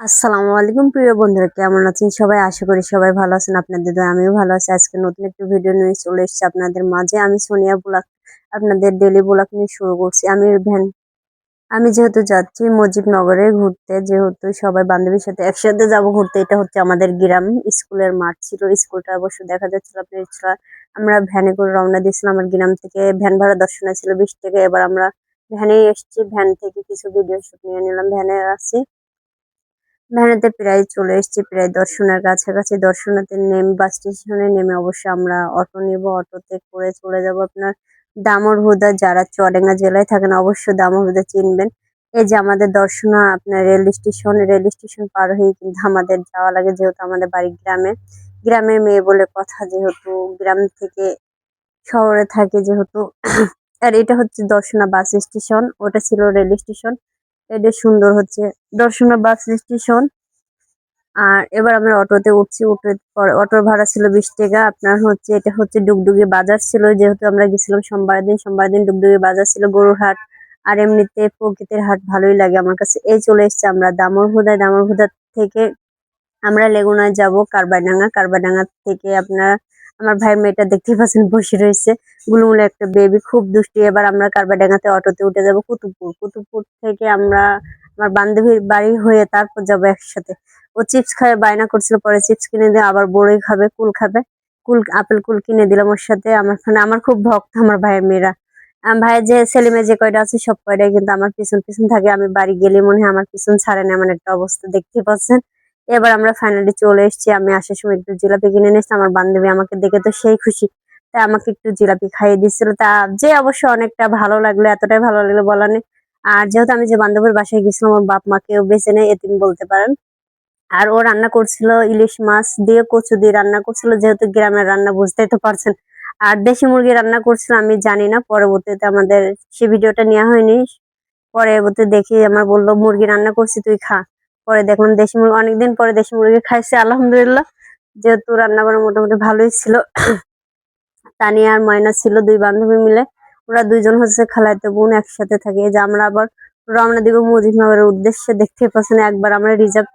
আসসালামু আলাইকুম, প্রিয় বন্ধুরা, কেমন আছেন সবাই? আশা করি সবাই ভালো আছেন। আপনাদের আমিও ভালো আছি। আজকে নতুন একটি ভিডিও নিয়ে চলে এসেছি আপনাদের মাঝে। আমি সোনিয়া ব্লগ, আপনাদের ডেলি ব্লগ নিয়ে শুরু করছি। আমি ভ্যান, আমি যেহেতু যাচ্ছি মুজিবনগরে ঘুরতে, যেহেতু সবাই বান্ধবীর সাথে একসাথে যাব ঘুরতে, এটা হচ্ছে আমাদের গ্রাম। স্কুলের মাঠ ছিল, স্কুলটা অবশ্য দেখা যাচ্ছিল আপনার আমরা ভ্যানে করে রওনা দিয়েছিলাম, আমার গ্রাম থেকে। ভ্যান ভাড়া দর্শনে ছিল, বিশ টাকা। এবার আমরা ভ্যানে এসেছি, ভ্যান থেকে কিছু ভিডিও শুট নিয়ে নিলাম, ভ্যানে আছি। ভ্যানেতে প্রায় চলে এসেছি, প্রায় দর্শনের কাছাকাছি। দর্শনাতে নেম, বাস স্টেশনে নেমে অবশ্য আমরা অটো নেব। অটোতে করে চলে যাব আপনার দামরহুদা। যারা চরেঙ্গা জেলায় থাকেন অবশ্যই দামরহুদা চিনবেন। এই যে আমাদের দর্শনা, আপনার রেল স্টেশন রেল স্টেশন পার হয়ে কিন্তু আমাদের যাওয়া লাগে যেহেতু আমাদের বাড়ি গ্রামে। গ্রামের মেয়ে বলে কথা যেহেতু গ্রাম থেকে শহরে থাকে যেহেতু। আর এটা হচ্ছে দর্শনা বাস স্টেশন, ওটা ছিল রেল স্টেশন। এটা সুন্দর হচ্ছে। দর্শনা বাস স্টেশন আর এবার আমরা অটোতে উঠছি। উঠে অটোর ভাড়া ছিল বিশ টাকা। আপনার হচ্ছে, এটা হচ্ছে ডুগডুগি বাজার ছিল। যেহেতু আমরা গেছিলাম সোমবার দিন সোমবার দিন ডুগডুগি বাজার ছিল, গরুর হাট। আর এমনিতে প্রকৃতির হাট ভালোই লাগে আমার কাছে। এই চলে এসছে আমরা দামরহুদায়। দামরহুদা থেকে আমরা লেগুনায় যাব কারবাডাঙ্গা কারবাডাঙ্গা থেকে আপনার আমার ভাইয়ের মেয়েটা দেখতে পাচ্ছেন বসে রয়েছে। গুলুমুলে একটা বেবি খুব দুষ্টি। এবার আমরা কারবার কারবাডাঙ্গাতে অটোতে উঠে যাব কুতুবপুর। কুতুবপুর থেকে আমরা আমার বান্ধবীর বাড়ি হয়ে তারপর যাব একসাথে। ও চিপস খায়, বায়না করছিল, পরে চিপস কিনে দিয়ে আবার বড়ই খাবে, কুল খাবে। কুল, আপেল কুল কিনে দিলাম ওর সাথে। আমার মানে আমার খুব ভক্ত আমার ভাইয়ের মেয়েরা। ভাইয়ের যে ছেলেমেয়ে যে কয়টা আছে সব কয়টাই কিন্তু আমার পিছন পিছন থাকে। আমি বাড়ি গেলে মনে হয় আমার পিছন ছাড়ে না, এমন একটা অবস্থা। দেখতে পাচ্ছেন? এবার আমরা ফাইনালি চলে এসেছি। আমি আসার সময় একটু জিলাপি কিনে নিয়েছি আমার বান্ধবী আমাকে দেখে তো সেই খুশি। তাই আমাকে একটু জিলাপি খাইয়ে দিচ্ছিল। তা যে অবশ্য অনেকটা ভালো লাগল, এতটাই ভালো লাগল বলা নেই। আর যেহেতু আমি যে বান্ধবীর বাসায় গেছিলাম আমার বাপ মাকেও বেছে নেই, এতিম বলতে পারেন। আর ও রান্না করছিল ইলিশ মাছ দিয়ে, কচু দিয়ে রান্না করছিল। যেহেতু গ্রামের রান্না বুঝতেই তো পারছেন। আর দেশি মুরগি রান্না করছিল, আমি জানি না। পরবর্তীতে আমাদের সে ভিডিওটা নেওয়া হয়নি। পরবর্তী দেখি, আমার বলল, মুরগি রান্না করছি, তুই খা। পরে দেখলাম দেশি মুরগি, অনেকদিন পরে দেশি মুরগি খাইছে, আলহামদুলিল্লাহ। যেহেতু রান্না করা মোটামুটি ভালোই ছিল। তানিয়া আর ময়না ছিল, দুই বান্ধবী মিলে। ওরা দুইজন হচ্ছে খালাইতে বোন একসাথে থাকে। যে আমরা আবার রওনা দিব মুজিবনগরের উদ্দেশ্যে দেখতে পাচ্ছেন একবার আমরা রিজার্ভ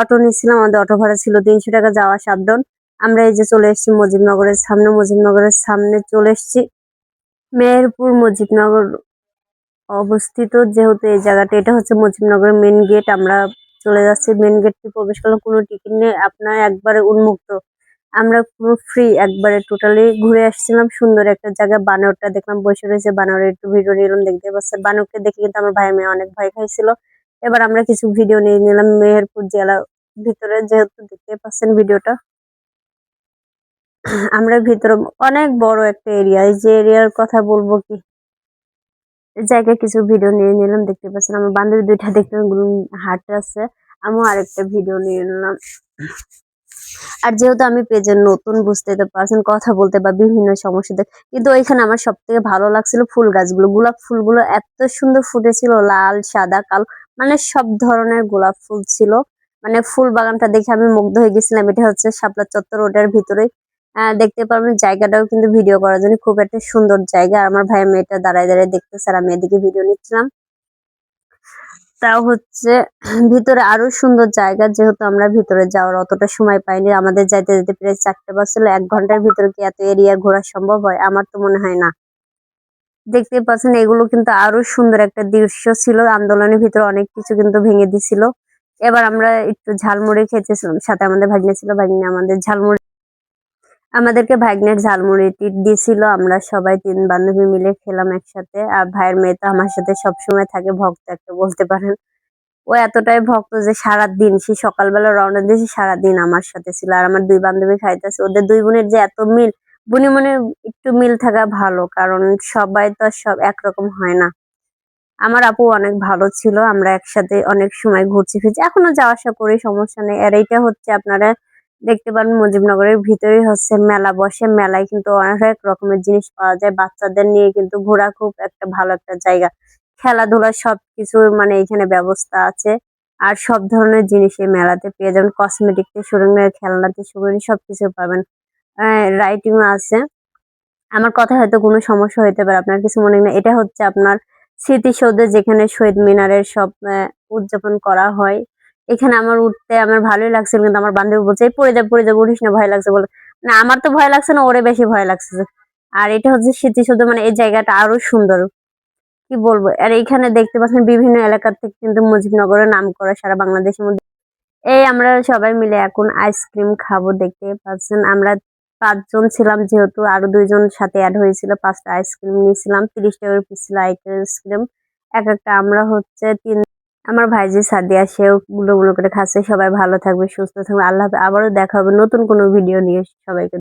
অটো নিয়েছিলাম, আমাদের অটো ভাড়া ছিল তিনশো টাকা যাওয়া সাবধান আমরা এই যে চলে এসেছি মুজিবনগরের সামনে মুজিবনগরের সামনে চলে এসেছি। মেহেরপুর মুজিবনগর অবস্থিত যেহেতু এই জায়গাটা, এটা হচ্ছে মুজিবনগরের মেন গেট আমরা চলে যাচ্ছি। মেন গেটটি প্রবেশ করলাম কোনো টিকিট নেই, আপনার একবারে উন্মুক্ত। আমরা পুরো ফ্রি একবারে টোটালি ঘুরে আসছিলাম, সুন্দর একটা জায়গা, বানরটা দেখলাম, বসে রয়েছে বানরের একটু ভিডিও নিলাম দেখতে পাচ্ছেন, বানরকে দেখে কিন্তু আমার ভাই মেয়ে অনেক ভয় খাইছিল। এবার আমরা কিছু ভিডিও নিয়ে নিলাম, মেহেরপুর জেলার ভিতরে, যেহেতু দেখতে পাচ্ছেন ভিডিওটা আমরা ভিতরে অনেক বড় একটা এরিয়া এই যে এরিয়ার কথা বলব কি? জায়গায় কিছু ভিডিও নিয়ে নিলাম, দেখতে পাচ্ছেন আমার বান্ধবী দুইটা দেখতে হাট আছে, আমিও আরেকটা ভিডিও নিয়ে নিলাম। আর যেহেতু আমি পেজের নতুন, বুঝতে পারছেন, কথা বলতে বা বিভিন্ন সমস্যাতে কিন্তু ওইখানে আমার সব থেকে ভালো লাগছিল ফুল গাছগুলো। গোলাপ ফুলগুলো এত সুন্দর ফুটেছিল, লাল, সাদা, কালো মানে সব ধরনের গোলাপ ফুল ছিল। মানে ফুল বাগানটা দেখে আমি মুগ্ধ হয়ে গেছিলাম, এটা হচ্ছে শাপলা চত্বর রোডের ভিতরে দেখতে পারবেন জায়গাটাও কিন্তু ভিডিও করার জন্য খুব একটা সুন্দর জায়গা। আমার ভাইয়ের মেয়েটা দাঁড়ায় দাঁড়ায় দেখতেছে আর আমি এদিকে ভিডিও নিচ্ছিলাম। তাও হচ্ছে ভিতরে আরও সুন্দর জায়গা, যেহেতু আমরা ভিতরে যাওয়ার অতটা সময় পাইনি। আমাদের যাইতে যেতে প্রায় চারটে বাজছিল, এক ঘণ্টার ভিতরে কি এত এরিয়া ঘোরা সম্ভব হয়? আমার তো মনে হয় না। দেখতে পাচ্ছেন, এগুলো কিন্তু আরও সুন্দর একটা দৃশ্য ছিল। আন্দোলনের ভিতরে অনেক কিছু কিন্তু ভেঙে দিছিল। এবার আমরা একটু ঝালমুড়ি খেতেছিলাম, সাথে আমাদের ভাগ্নে ছিল, ভাগ্নে আমাদের ঝালমুড়ি আমাদেরকে ভাগ্নের ঝালমুড়ি টিট দিয়েছিল আমরা সবাই তিন বান্ধবী মিলে খেলাম একসাথে। আর ভাইয়ের মেয়ে তো আমার সাথে সবসময় থাকে, ভক্ত একটা, বলতে পারেন। ও এতটাই ভক্ত যে সারাদিন, সে সকালবেলা রওনা দিয়েছে সারাদিন আমার সাথে ছিল। আর আমার দুই বান্ধবী খাইতেছে ওদের দুই বোনের যে এত মিল, বুনি মনে একটু মিল থাকা ভালো, কারণ সবাই তো সব একরকম হয় না। আমার আপু অনেক ভালো ছিল, আমরা একসাথে অনেক সময় ঘুরছি ফিরছি এখনও যাওয়া আসা করি, সমস্যা নেই। আর এইটা হচ্ছে আপনারা দেখতে পারেন মুজিবনগরের ভিতরে হচ্ছে মেলা বসে। মেলায় কিন্তু অনেক রকমের জিনিস পাওয়া যায়। বাচ্চাদের নিয়ে কিন্তু ঘোরা খুব একটা ভালো একটা জায়গা। খেলাধুলা সবকিছু মানে এখানে ব্যবস্থা আছে। আর সব ধরনের জিনিস এই মেলাতে পেয়ে যাবেন। কসমেটিক থেকে শুরু করে খেলনাতে শুরু করে সবকিছু পাবেন। রাইটিং আছে। আমার কথা হয়তো কোনো সমস্যা হইতে পারে, আপনার কিছু মনে না এটা হচ্ছে আপনার স্মৃতিসৌধে যেখানে শহীদ মিনারের সব উদযাপন করা হয়। এখানে আমার উঠতে আমার ভালোই লাগছিল, কিন্তু আমার বান্ধবী বলছে, "এই পড়ে যা পড়ে যা, উঠিস না, ভয় লাগছে বলে। না আমার তো ভয় লাগছে না, ওরে বেশি ভয় লাগছে। আর এটা হচ্ছে স্মৃতিসৌধ মানে এই জায়গাটা আরও সুন্দর। কি বলব? আর এইখানে দেখতে পাচ্ছেন বিভিন্ন এলাকা থেকে কিন্তু মুজিবনগরের নাম করা সারা বাংলাদেশের মধ্যে। এই আমরা সবাই মিলে এখন আইসক্রিম খাব, দেখতে পাচ্ছেন। আমরা পাঁচজন ছিলাম, যেহেতু আরও দুইজন সাথে অ্যাড হয়েছিল। পাঁচটা আইসক্রিম নিয়েছিলাম তিরিশ টাকার পিস ছিল আইসক্রিম। এক একটা আমরা হচ্ছে তিন আমার ভাই যে সাদিয়া, সেও গুলো গুলো করে খাচ্ছে। সবাই ভালো থাকবে, সুস্থ থাকবে। আল্লাহ আবারও দেখা হবে নতুন কোনো ভিডিও নিয়ে। সবাইকে